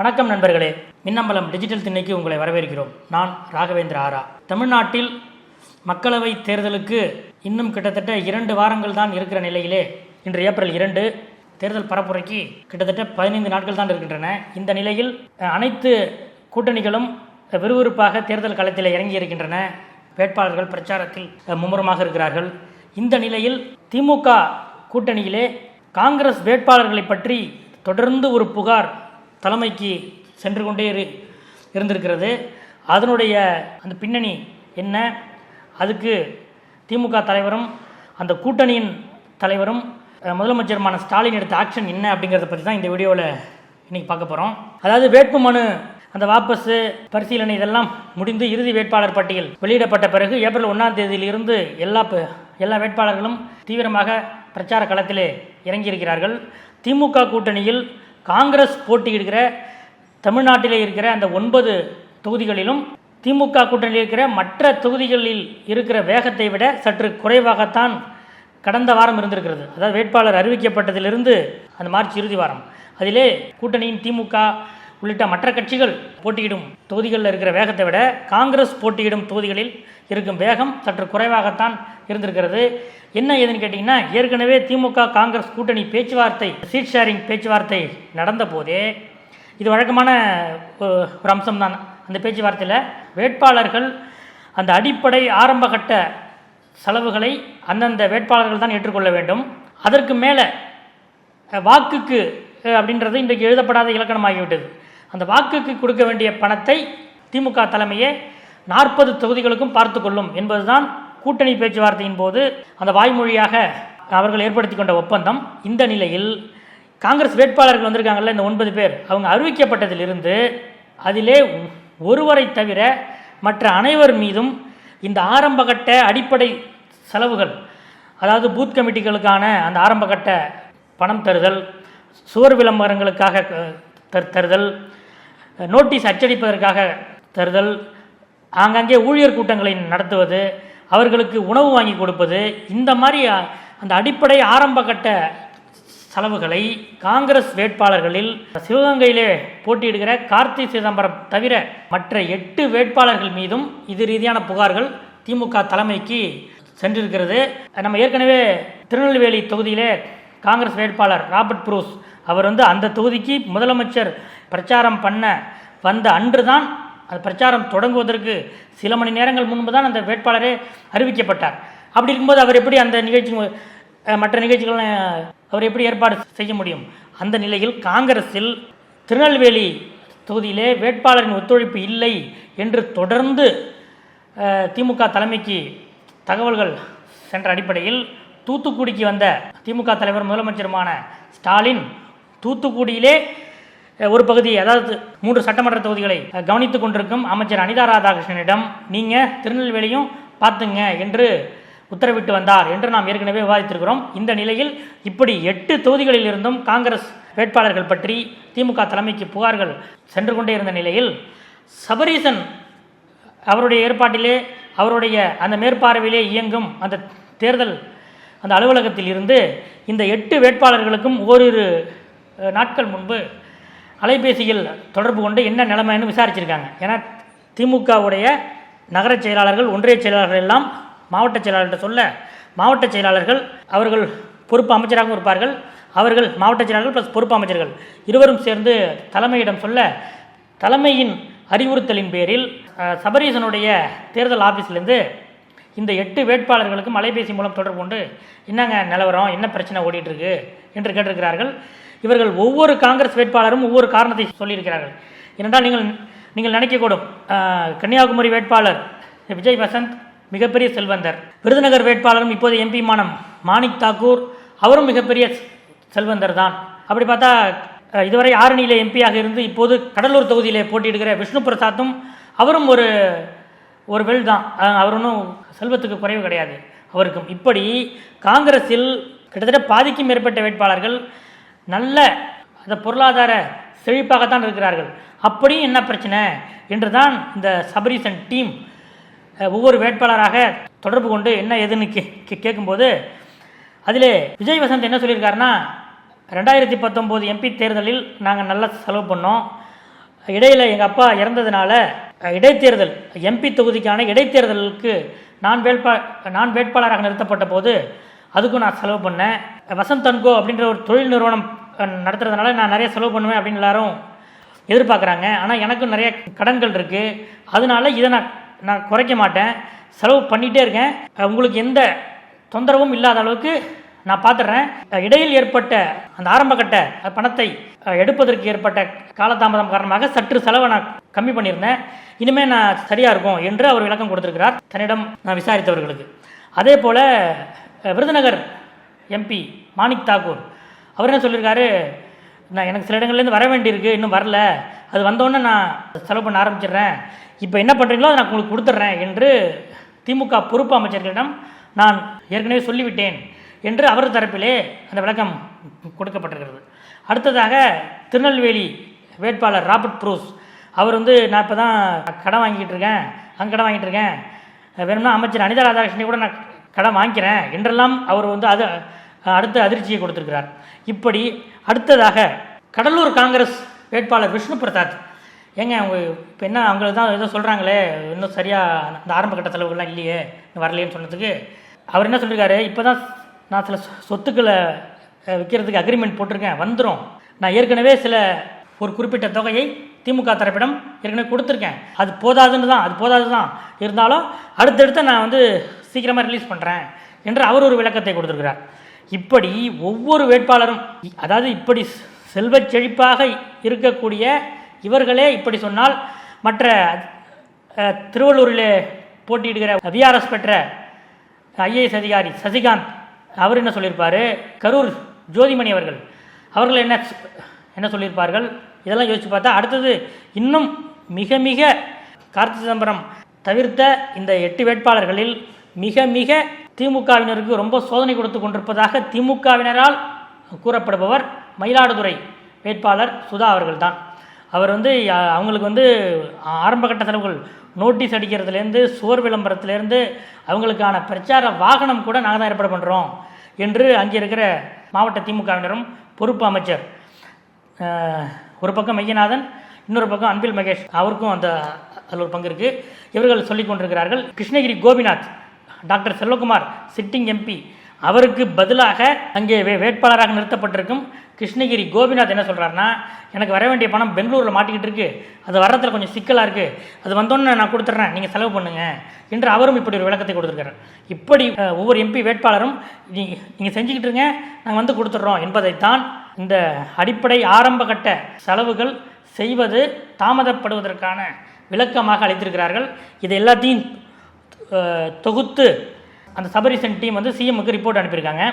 வணக்கம் நண்பர்களே. மின்னம்பலம் டிஜிட்டல் திண்ணைக்கு உங்களை வரவேற்கிறோம். நான் ராகவேந்திர ஆரா. தமிழ்நாட்டில் மக்களவை தேர்தலுக்கு இன்னும் கிட்டத்தட்ட இரண்டு வாரங்கள் தான் இருக்கிற நிலையிலே இன்று ஏப்ரல் இரண்டு தேர்தல் பரப்புரைக்கு கிட்டத்தட்ட பதினைந்து நாட்கள் தான் இருக்கின்றன. இந்த நிலையில் அனைத்து கூட்டணிகளும் விறுவிறுப்பாக தேர்தல் களத்தில் இறங்கி இருக்கின்றன. வேட்பாளர்கள் பிரச்சாரத்தில் மும்முரமாக இருக்கிறார்கள். இந்த நிலையில் திமுக கூட்டணியிலே காங்கிரஸ் வேட்பாளர்களை பற்றி தொடர்ந்து ஒரு புகார் தலைமைக்கு சென்று கொண்டே இரு இருந்திருக்கிறது. அதனுடைய அந்த பின்னணி என்ன? அதுக்கு திமுக தலைவரும் அந்த கூட்டணியின் தலைவரும் முதலமைச்சருமான ஸ்டாலின் எடுத்த ஆக்ஷன் என்ன அப்படிங்கிறத பற்றி தான் இந்த வீடியோவில் இன்றைக்கி பார்க்க போகிறோம் அதாவது வேட்பு மனு அந்த வாபஸு பரிசீலனை இதெல்லாம் முடிந்து இறுதி வேட்பாளர் பட்டியல் வெளியிடப்பட்ட பிறகு ஏப்ரல் ஒன்றாம் தேதியிலிருந்து எல்லா எல்லா வேட்பாளர்களும் தீவிரமாக பிரச்சார களத்திலே இறங்கியிருக்கிறார்கள். திமுக கூட்டணியில் காங்கிரஸ் போட்டியிடுகிற தமிழ்நாட்டிலே இருக்கிற அந்த ஒன்பது தொகுதிகளிலும் திமுக கூட்டணியில் இருக்கிற மற்ற தொகுதிகளில் இருக்கிற வேகத்தை விட சற்று குறைவாகத்தான் கடந்த வாரம் இருந்திருக்கிறது. அதாவது வேட்பாளர் அறிவிக்கப்பட்டதிலிருந்து அந்த மார்ச் இறுதி வாரம். அதிலே கூட்டணியின் திமுக உள்ளிட்ட மற்ற கட்சிகள் போட்டியிடும் தொகுதிகளில் இருக்கிற வேகத்தை விட காங்கிரஸ் போட்டியிடும் தொகுதிகளில் இருக்கும் வேகம் சற்று குறைவாகத்தான் இருந்திருக்கிறது. என்ன ஏதுன்னு கேட்டிங்கன்னா ஏற்கனவே திமுக காங்கிரஸ் கூட்டணி பேச்சுவார்த்தை சீட் ஷேரிங் பேச்சுவார்த்தை நடந்த போதே இது வழக்கமான ஒரு அம்சம்தான். அந்த பேச்சுவார்த்தையில் வேட்பாளர்கள் அந்த அடிப்படை ஆரம்பகட்ட செலவுகளை அந்தந்த வேட்பாளர்கள் தான் ஏற்றுக்கொள்ள வேண்டும். அதற்கு மேலே வாக்குக்கு அப்படின்றது இன்றைக்கு எழுதப்படாத இலக்கணமாகிவிட்டது. அந்த வாக்குக்கு கொடுக்க வேண்டிய பணத்தை திமுக தலைமையே நாற்பது தொகுதிகளுக்கும் பார்த்து கொள்ளும் என்பதுதான் கூட்டணி பேச்சுவார்த்தையின் போது அந்த வாய்மொழியாக அவர்கள் ஏற்படுத்தி கொண்ட ஒப்பந்தம். இந்த நிலையில் காங்கிரஸ் வேட்பாளர்கள் வந்திருக்காங்கல்ல இந்த ஒன்பது பேர் அவங்க அறிவிக்கப்பட்டதிலிருந்து அதிலே ஒருவரை தவிர மற்ற அனைவர் மீதும் இந்த ஆரம்பகட்ட அடிப்படை செலவுகள் அதாவது பூத் கமிட்டிகளுக்கான அந்த ஆரம்பகட்ட பணம் தருதல் சுவர் விளம்பரங்களுக்காக தருதல் நோட்டீஸ் அச்சடிப்பதற்காக தருதல் ஆங்காங்கே ஊழியர் கூட்டங்களை நடத்துவது அவர்களுக்கு உணவு வாங்கி கொடுப்பது இந்த மாதிரி அந்த அடிப்படை ஆரம்பகட்ட செலவுகளை காங்கிரஸ் வேட்பாளர்களில் சிவகங்கையிலே போட்டியிடுகிற கார்த்தி சிதம்பரம் தவிர மற்ற எட்டு வேட்பாளர்கள் மீதும் இது ரீதியான புகார்கள் திமுக தலைமைக்கு சென்றிருக்கிறது. நம்ம ஏற்கனவே திருநெல்வேலி தொகுதியிலே காங்கிரஸ் வேட்பாளர் ராபர்ட் புரூஸ் அவர் வந்து அந்த தொகுதிக்கு முதலமைச்சர் பிரச்சாரம் பண்ண வந்த அன்று தான் அது பிரச்சாரம் தொடங்குவதற்கு சில மணி நேரங்கள் முன்பு தான் அந்த வேட்பாளரே அறிவிக்கப்பட்டார். அப்படி இருக்கும்போது அவர் எப்படி அந்த நிகழ்ச்சி மற்ற நிகழ்ச்சிகளை அவர் எப்படி ஏற்பாடு செய்ய முடியும்? அந்த நிலையில் காங்கிரஸில் திருநெல்வேலி தொகுதியிலே வேட்பாளரின் ஒத்துழைப்பு இல்லை என்று தொடர்ந்து திமுக தலைமைக்கு தகவல்கள் சென்ற அடிப்படையில் தூத்துக்குடிக்கு வந்த திமுக தலைவர் முதலமைச்சருமான ஸ்டாலின் தூத்துக்குடியிலே ஒரு பகுதி அதாவது மூன்று சட்டமன்ற தொகுதிகளை அஹ், கவனித்துக் கொண்டிருக்கும் அமைச்சர் அனிதா ராதாகிருஷ்ணனிடம் நீங்கள் திருநெல்வேலியும் பார்த்துங்க என்று உத்தரவிட்டு வந்தார் என்று நாம் ஏற்கனவே விவாதித்திருக்கிறோம். இந்த நிலையில் இப்படி எட்டு தொகுதிகளில் இருந்தும் காங்கிரஸ் வேட்பாளர்கள் பற்றி திமுக தலைமைக்கு புகார்கள் சென்று கொண்டே இருந்த நிலையில் சபரீசன் அவருடைய ஏற்பாட்டிலே அவருடைய அந்த மேற்பார்வையிலே இயங்கும் அந்த தேர்தல் அந்த அலுவலகத்தில் இருந்து இந்த எட்டு வேட்பாளர்களுக்கும் ஓரிரு நாட்கள் முன்பு அலைபேசியில் தொடர்பு கொண்டு என்ன நிலைமைன்னு விசாரிச்சிருக்காங்க. ஏன்னா திமுகவுடைய நகரச் செயலாளர்கள் ஒன்றிய செயலாளர்கள் எல்லாம் மாவட்ட செயலாளர்கிட்ட சொல்ல மாவட்ட செயலாளர்கள் அவர்கள் பொறுப்பு அமைச்சராகவும் இருப்பார்கள். அவர்கள் மாவட்ட செயலாளர்கள் ப்ளஸ் பொறுப்பு அமைச்சர்கள் இருவரும் சேர்ந்து தலைமையிடம் சொல்ல தலைமையின் அறிவுறுத்தலின் பேரில் சபரீசனுடைய தேர்தல் ஆஃபீஸ்லேருந்து இந்த எட்டு வேட்பாளர்களுக்கும் அலைபேசி மூலம் தொடர்பு கொண்டு என்னங்க நிலவரம்? என்ன பிரச்சனை ஓடிட்டுருக்கு என்று கேட்டிருக்கிறார்கள். இவர்கள் ஒவ்வொரு காங்கிரஸ் வேட்பாளரும் ஒவ்வொரு காரணத்தை சொல்லியிருக்கிறார்கள். ஏனென்றால் நீங்கள் நீங்கள் நினைக்கக்கூடும் கன்னியாகுமரி வேட்பாளர் விஜய் வசந்த் மிகப்பெரிய செல்வந்தர். விருதுநகர் வேட்பாளரும் இப்போது எம்பி மானம் மாணிக் தாக்கூர் அவரும் மிகப்பெரிய செல்வந்தர் தான். அப்படி பார்த்தா இதுவரை ஆரணியிலே எம்பியாக இருந்து இப்போது கடலூர் தொகுதியிலே போட்டியிடுகிற விஷ்ணு பிரசாத்தும் அவரும் ஒரு ஒரு வெல் தான். அஹ், அவர் ஒன்றும் செல்வத்துக்கு குறைவு கிடையாது. அவருக்கும் இப்படி காங்கிரஸில் கிட்டத்தட்ட பாதிக்கும் மேற்பட்ட வேட்பாளர்கள் நல்ல அந்த பொருளாதார செழிப்பாகத்தான் இருக்கிறார்கள். அப்படியும் என்ன பிரச்சனை? என்று தான் இந்த சபரீசன் டீம் ஒவ்வொரு வேட்பாளராக தொடர்பு கொண்டு என்ன ஏதுன்னு கே கேட்கும்போது அதிலே விஜய் வசந்த் என்ன சொல்லியிருக்காருன்னா ரெண்டாயிரத்தி பத்தொம்போது எம்பி தேர்தலில் நாங்கள் நல்லா செலவு பண்ணோம். இடையில் எங்கள் அப்பா இறந்ததுனால இடைத்தேர்தல் எம்பி தொகுதிக்கான இடைத்தேர்தலுக்கு நான் வேட்பா நான் வேட்பாளராக நிறுத்தப்பட்ட போது அதுக்கும் நான் செலவு பண்ணேன். வசந்த் அன்கோ அப்படின்ற ஒரு தொழில் நிறுவனம் நடத்துறதுனால நான் நிறைய செலவு பண்ணுவேன் அப்படின்னு எல்லாரும் எதிர்பார்க்குறாங்க. ஆனால் எனக்கும் நிறைய கடன்கள் இருக்குது அதனால இதை நான் நான் குறைக்க மாட்டேன். செலவு பண்ணிகிட்டே இருக்கேன். உங்களுக்கு எந்த தொந்தரவும் இல்லாத அளவுக்கு நான் பார்த்துடுறேன் இடையில் ஏற்பட்ட அந்த ஆரம்பகட்ட பணத்தை எடுப்பதற்கு ஏற்பட்ட காலதாமதம் காரணமாக சற்று செலவை நான் கம்மி பண்ணியிருந்தேன். இனிமேல் நான் சரியாக இருக்கும் என்று அவர் விளக்கம் கொடுத்திருக்கிறார் தன்னிடம் நான் விசாரித்தவர்களுக்கு. அதே போல் விருதுநகர் எம்பி மாணிக் தாக்கூர் அவர் என்ன சொல்லியிருக்காரு நான் எனக்கு சில இடங்கள்லேருந்து வர வேண்டியிருக்கு இன்னும் வரல. அது வந்தோடனே நான் செலவு பண்ண ஆரம்பிச்சிடுறேன். இப்போ என்ன பண்ணுறீங்களோ அதை நான் உங்களுக்கு கொடுத்துட்றேன் என்று திமுக பொறுப்பு அமைச்சர்களிடம் நான் ஏற்கனவே சொல்லிவிட்டேன் என்று அவர் தரப்பிலே அந்த விளக்கம் கொடுக்கப்பட்டிருக்கிறது. அடுத்ததாக திருநெல்வேலி வேட்பாளர் ராபர்ட் ப்ரூஸ். அவர் வந்து நான் இப்போ தான் கடன் வாங்கிட்டு இருக்கேன் அங்கே கடன் வாங்கிட்டு இருக்கேன். வேணும்னா அமைச்சர் அனிதா ராதாகிருஷ்ணனை கூட நான் கடன் வாங்கிக்கிறேன். என்றெல்லாம் அவர் வந்து அது அடுத்த அதிர்ச்சியை கொடுத்திருக்கிறார். இப்படி அடுத்ததாக கடலூர் காங்கிரஸ் வேட்பாளர் விஷ்ணு பிரசாத் ஏங்க அவங்க இப்போ என்ன அவங்கள தான் ஏதோ சொல்கிறாங்களே இன்னும் சரியாக அந்த ஆரம்ப கட்ட செலவுகள்லாம் இல்லையே வரலையேன்னு சொன்னதுக்கு. அவர் என்ன சொல்லியிருக்காரு இப்போ தான் நான் சில சொத்துக்களை விற்கிறதுக்கு அக்ரிமெண்ட் போட்டிருக்கேன் வந்துடும் நான் ஏற்கனவே சில ஒரு குறிப்பிட்ட தொகையை திமுக தரப்பிடம் ஏற்கனவே கொடுத்துருக்கேன். அது போதாதுன்னு தான் அது போதாது தான். இருந்தாலும் அடுத்தடுத்து நான் வந்து சீக்கிரமாக ரிலீஸ் பண்ணுறேன் என்று அவர் ஒரு விளக்கத்தை கொடுத்துருக்கிறார். இப்படி ஒவ்வொரு வேட்பாளரும் அதாவது இப்படி செல்வச் செழிப்பாக இருக்கக்கூடிய இவர்களே இப்படி சொன்னால் மற்ற திருவள்ளூரில் போட்டியிடுகிற விஆர்எஸ் பெற்ற ஐஏஎஸ் அதிகாரி சசிகாந்த் அவர் என்ன சொல்லியிருப்பார்? கரூர் ஜோதிமணி அவர்கள் அவர்கள் என்ன என்ன சொல்லியிருப்பார்கள்? இதெல்லாம் யோசித்து பார்த்தா அடுத்தது இன்னும் மிக மிக கார்த்தி சிதம்பரம் தவிர்த்த இந்த எட்டு வேட்பாளர்களில் மிக மிக திமுகவினருக்கு ரொம்ப சோதனை கொடுத்து கொண்டிருப்பதாக திமுகவினரால் கூறப்படுபவர் மயிலாடுதுறை வேட்பாளர் சுதா அவர்கள்தான். அவர் வந்து அவங்களுக்கு வந்து ஆரம்பகட்ட செலவுகள் நோட்டீஸ் அடிக்கிறதுலேருந்து சுவர் விளம்பரத்துலேருந்து அவங்களுக்கான பிரச்சார வாகனம் கூட நாங்கள் தான் ஏற்பாடு பண்ணுறோம் என்று அங்கே இருக்கிற மாவட்ட திமுகவினரும் பொறுப்பு அமைச்சர் ஒரு பக்கம் மையநாதன் இன்னொரு பக்கம் அன்பில் மகேஷ். அவருக்கும் அந்த அதில் ஒரு பங்கு இருக்குது இவர்கள் சொல்லிக் கொண்டிருக்கிறார்கள் Krishnagiri Gopinath doctor Selvakumar sitting MP. அவருக்கு பதிலாக அங்கே வே வேட்பாளராக நிறுத்தப்பட்டிருக்கும் கிருஷ்ணகிரி கோபிநாத் என்ன சொல்கிறாருன்னா எனக்கு வர வேண்டிய பணம் பெங்களூரில் மாட்டிக்கிட்டு இருக்கு. அது வர்றதுல கொஞ்சம் சிக்கலாக இருக்குது அது வந்தோன்னே நான் கொடுத்துட்றேன். நீங்கள் செலவு பண்ணுங்க என்று அவரும் இப்படி ஒரு விளக்கத்தை கொடுத்துருக்காரு. இப்படி ஒவ்வொரு எம்பி வேட்பாளரும் நீங்கள் நீங்கள் செஞ்சுக்கிட்டு இருங்க நாங்கள் வந்து கொடுத்துட்றோம் என்பதைத்தான் இந்த அடிப்படை ஆரம்பகட்ட செலவுகள் செய்வது தாமதப்படுவதற்கான விளக்கமாக அளித்திருக்கிறார்கள். இது எல்லாத்தையும் தொகுத்து அந்த சபரிசன் டீம் வந்து சிஎம்முக்கு ரிப்போர்ட் அனுப்பியிருக்காங்க.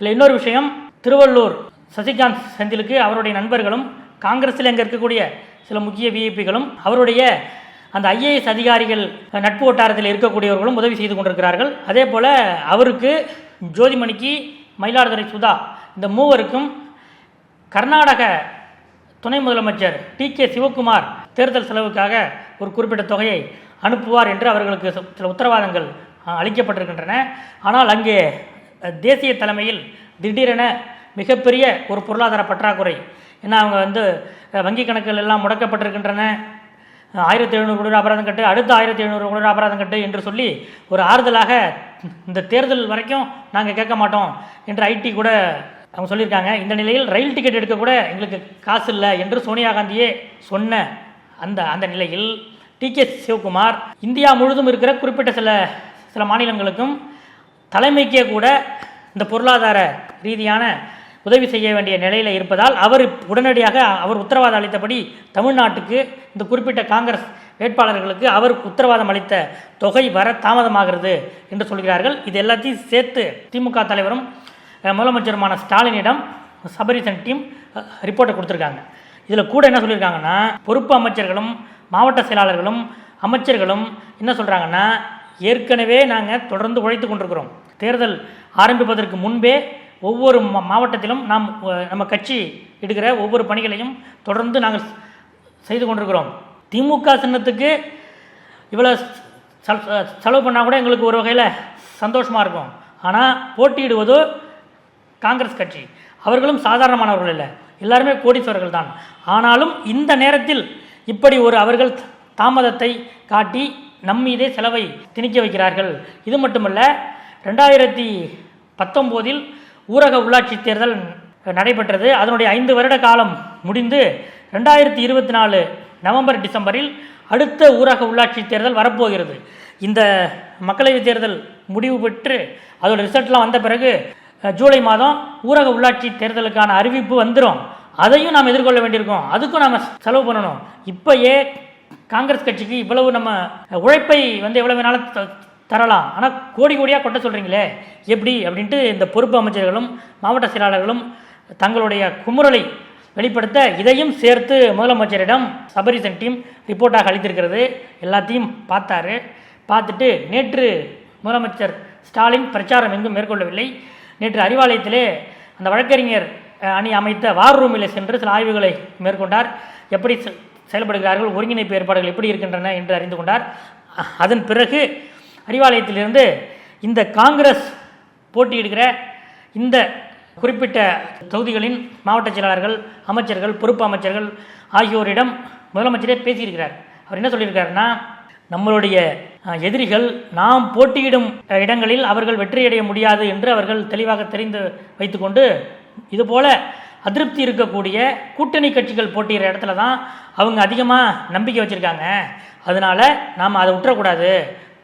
இதில் இன்னொரு விஷயம் திருவள்ளூர் சசிகாந்த் செந்திலுக்கு அவருடைய நண்பர்களும் காங்கிரஸில் அங்கே இருக்கக்கூடிய சில முக்கிய விஐபிகளும் அவருடைய அந்த ஐஏஎஸ் அதிகாரிகள் நட்பு வட்டாரத்தில் இருக்கக்கூடியவர்களும் உதவி செய்து கொண்டிருக்கிறார்கள். அதே போல் அவருக்கு ஜோதிமணிக்கு மயிலாடுதுறை சுதா இந்த மூவருக்கும் கர்நாடக துணை முதலமைச்சர் டி கே சிவகுமார் தேர்தல் செலவுக்காக ஒரு குறிப்பிட்ட தொகையை அனுப்புவார் என்று அவர்களுக்கு சில- சில உத்தரவாதங்கள் அளிக்கப்பட்டிருக்கின்றன. ஆனால் அங்கே தேசிய தலைமையில் திடீரென மிகப்பெரிய ஒரு பொருளாதார பற்றாக்குறை. ஏன்னா அவங்க வந்து வங்கி கணக்குகள் எல்லாம் முடக்கப்பட்டிருக்கின்றன. ஆயிரத்தி எழுநூறு கோடி ரூபா அபராதம் கட்டு அடுத்த ஆயிரத்தி எழுநூறு கோடி ரூபா அபராதம் கட்டு என்று சொல்லி ஒரு ஆறுதலாக இந்த தேர்தல் வரைக்கும் நாங்கள் கேட்க மாட்டோம் என்று ஐடி கூட அவங்க சொல்லியிருக்காங்க. இந்த நிலையில் ரயில் டிக்கெட் எடுக்க கூட எங்களுக்கு காசு இல்லை என்று சோனியா காந்தியே சொன்ன அந்த அந்த நிலையில் டி கே சிவகுமார். இந்தியா முழுதும் இருக்கிற குறிப்பிட்ட சில சில மாநிலங்களுக்கும் தலைமைக்கே கூட இந்த பொருளாதார ரீதியான உதவி செய்ய வேண்டிய நிலையில் இருப்பதால் அவர் உடனடியாக அவர் உத்தரவாதம் அளித்தபடி தமிழ்நாட்டுக்கு இந்த குறிப்பிட்ட காங்கிரஸ் வேட்பாளர்களுக்கு அவர் உத்தரவாதம் அளித்த தொகை வர தாமதமாகிறது என்று சொல்கிறார்கள். இது எல்லாத்தையும் சேர்த்து திமுக தலைவரும் முதலமைச்சருமான ஸ்டாலினிடம் சபரிசன் டீம் ரிப்போர்ட்டை கொடுத்துருக்காங்க. இதில் கூட என்ன சொல்லியிருக்காங்கன்னா பொறுப்பு அமைச்சர்களும் மாவட்ட செயலாளர்களும் அமைச்சர்களும் என்ன சொல்கிறாங்கன்னா ஏற்கனவே நாங்கள் தொடர்ந்து உழைத்து கொண்டிருக்கிறோம். தேர்தல் ஆரம்பிப்பதற்கு முன்பே ஒவ்வொரு மா- மாவட்டத்திலும் நாம் நம்ம கட்சி எடுக்கிற ஒவ்வொரு பணிகளையும் தொடர்ந்து நாங்கள் செய்து கொண்டிருக்கிறோம். திமுக சின்னத்துக்கு இவ்வளோ செலவு பண்ணால் கூட எங்களுக்கு ஒரு வகையில் சந்தோஷமாக இருக்கும். ஆனால் போட்டியிடுவதோ காங்கிரஸ் கட்சி. அவர்களும் சாதாரணமானவர்கள் இல்லை. எல்லாருமே கோடீஸ்வரர்கள் தான். ஆனாலும் இந்த நேரத்தில் இப்படி ஒரு அவர்கள் தாமதத்தை காட்டி நம் மீதே செலவை திணிக்க வைக்கிறார்கள். இது மட்டுமல்ல ரெண்டாயிரத்தி பத்தொம்போதில் ஊரக உள்ளாட்சி தேர்தல் நடைபெற்றது. அதனுடைய ஐந்து வருட காலம் முடிந்து ரெண்டாயிரத்தி இருபத்தி நாலு நவம்பர் டிசம்பரில் அடுத்த ஊரக உள்ளாட்சி தேர்தல் வரப்போகிறது. இந்த மக்களவைத் தேர்தல் முடிவு பெற்று அதோட ரிசல்ட்லாம் வந்த பிறகு ஜூலை மாதம் ஊரக உள்ளாட்சி தேர்தலுக்கான அறிவிப்பு வந்துடும் அதையும் நாம் எதிர்கொள்ள வேண்டியிருக்கோம். அதுக்கும் நாம் செலவு பண்ணணும். இப்போயே காங்கிரஸ் கட்சிக்கு இவ்வளவு நம்ம உழைப்பை வந்து எவ்வளவு வேணாலும் த- தரலாம். ஆனால் கோடி கோடியாக கொட்ட சொல்கிறீங்களே எப்படி? அப்படின்ட்டு இந்த பொறுப்பு அமைச்சர்களும் மாவட்ட செயலாளர்களும் தங்களுடைய குமுறலை வெளிப்படுத்த இதையும் சேர்த்து முதலமைச்சரிடம் சபரிசன் டீம் ரிப்போர்ட்டாக அளித்திருக்கிறது. எல்லாத்தையும் பார்த்தாரு. பார்த்துட்டு நேற்று முதலமைச்சர் ஸ்டாலின் பிரச்சாரம் எங்கும் மேற்கொள்ளவில்லை. நேற்று அறிவாலயத்திலே அந்த வழக்கறிஞர் அணி அமைத்த வார் ரூமில் சென்று சில ஆய்வுகளை மேற்கொண்டார். எப்படி செ- செயல்படுகிறார்கள் ஒருங்கிணைப்பு ஏற்பாடுகள் எப்படி இருக்கின்றன என்று அறிந்து கொண்டார். அதன் பிறகு அறிவாலயத்திலிருந்து இந்த காங்கிரஸ் போட்டியிடுகிற இந்த குறிப்பிட்ட தொகுதிகளின் மாவட்ட செயலாளர்கள் அமைச்சர்கள் பொறுப்பு அமைச்சர்கள் ஆகியோரிடம் முதலமைச்சரே பேசியிருக்கிறார். அவர் என்ன சொல்லியிருக்காருன்னா நம்மளுடைய எதிரிகள் நாம் போட்டியிடும் இடங்களில் அவர்கள் வெற்றியடைய முடியாது என்று அவர்கள் தெளிவாக தெரிந்து வைத்துக்கொண்டு இதுபோல் அதிருப்தி இருக்கக்கூடிய கூட்டணி கட்சிகள் போட்டிகிற இடத்துல தான் அவங்க அதிகமாக நம்பிக்கை வச்சுருக்காங்க. அதனால் நாம் அதை விட்டுறக்கூடாது.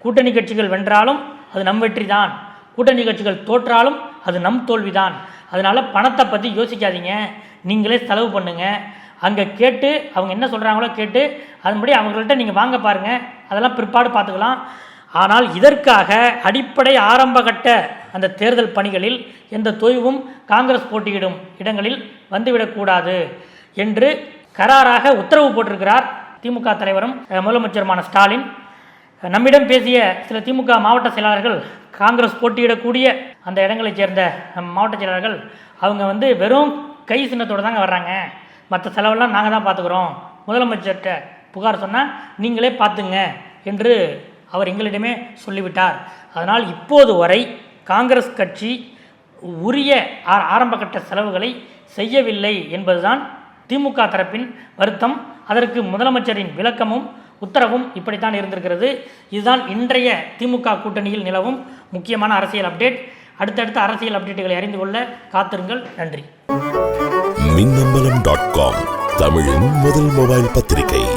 கூட்டணி கட்சிகள் வென்றாலும் அது நம் வெற்றி தான் கூட்டணி கட்சிகள் தோற்றாலும் அது நம் தோல்வி தான் அதனால் பணத்தை பற்றி யோசிக்காதீங்க. நீங்களே செலவு பண்ணுங்கள் அங்கே கேட்டு அவங்க என்ன சொல்கிறாங்களோ கேட்டு அதன்படி அவங்கள்ட்ட நீங்கள் வாங்க பாருங்கள் அதெல்லாம் பிற்பாடு பார்த்துக்கலாம். ஆனால் இதற்காக அடிப்படை ஆரம்பகட்ட அந்த தேர்தல் பணிகளில் எந்த தொய்வும் காங்கிரஸ் போட்டியிடும் இடங்களில் வந்துவிடக்கூடாது என்று கராராக உத்தரவு போட்டிருக்கிறார் திமுக தலைவரும் முதலமைச்சருமான ஸ்டாலின். நம்மிடம் பேசிய சில திமுக மாவட்ட செயலாளர்கள் காங்கிரஸ் போட்டியிடக்கூடிய அந்த இடங்களைச் சேர்ந்த மாவட்ட செயலாளர்கள் அவங்க வந்து வெறும் கை சின்னத்தோடு தாங்க வர்றாங்க. மற்ற செலவெல்லாம் நாங்கள் தான் பார்த்துக்குறோம். முதலமைச்சர்கிட்ட புகார் சொன்னால் நீங்களே பார்த்துங்க என்று அவர் எங்களிடமே சொல்லிவிட்டார். அதனால் இப்போது வரை காங்கிரஸ் கட்சி உரிய ஆ- ஆரம்பகட்ட செலவுகளை செய்யவில்லை என்பதுதான் திமுக தரப்பின் வருத்தம். அதற்கு முதலமைச்சரின் விளக்கமும் உத்தரவும் இப்படித்தான் இருந்திருக்கிறது. இதுதான் இன்றைய திமுக கூட்டணியில் நிலவும் முக்கியமான அரசியல் அப்டேட். அடுத்தடுத்த அரசியல் அப்டேட்டுகளை அறிந்து கொள்ள காத்திருங்கள். நன்றி. மின்னம்பலம் டாட் காம் தமிழின் முதல் மொபைல் பத்திரிகை.